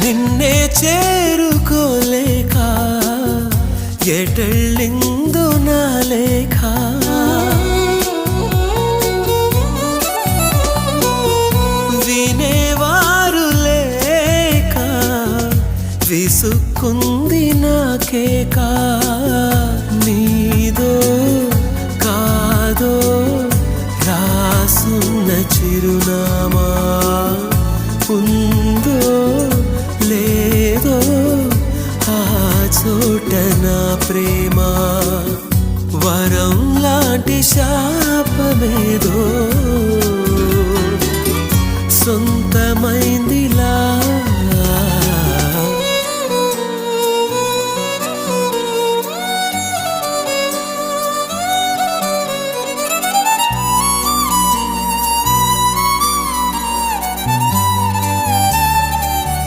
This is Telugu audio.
నిన్నే చేరుకోలేక ఎటళ్ళిందు నా లేఖ వినేవారు లేక విసుక్కుంది నాకేక నీదో కాదో రాసున్న చిరునామా ఉంది నా ప్రేమ వరం లాంటి శాపమేదో. సొంతమైంది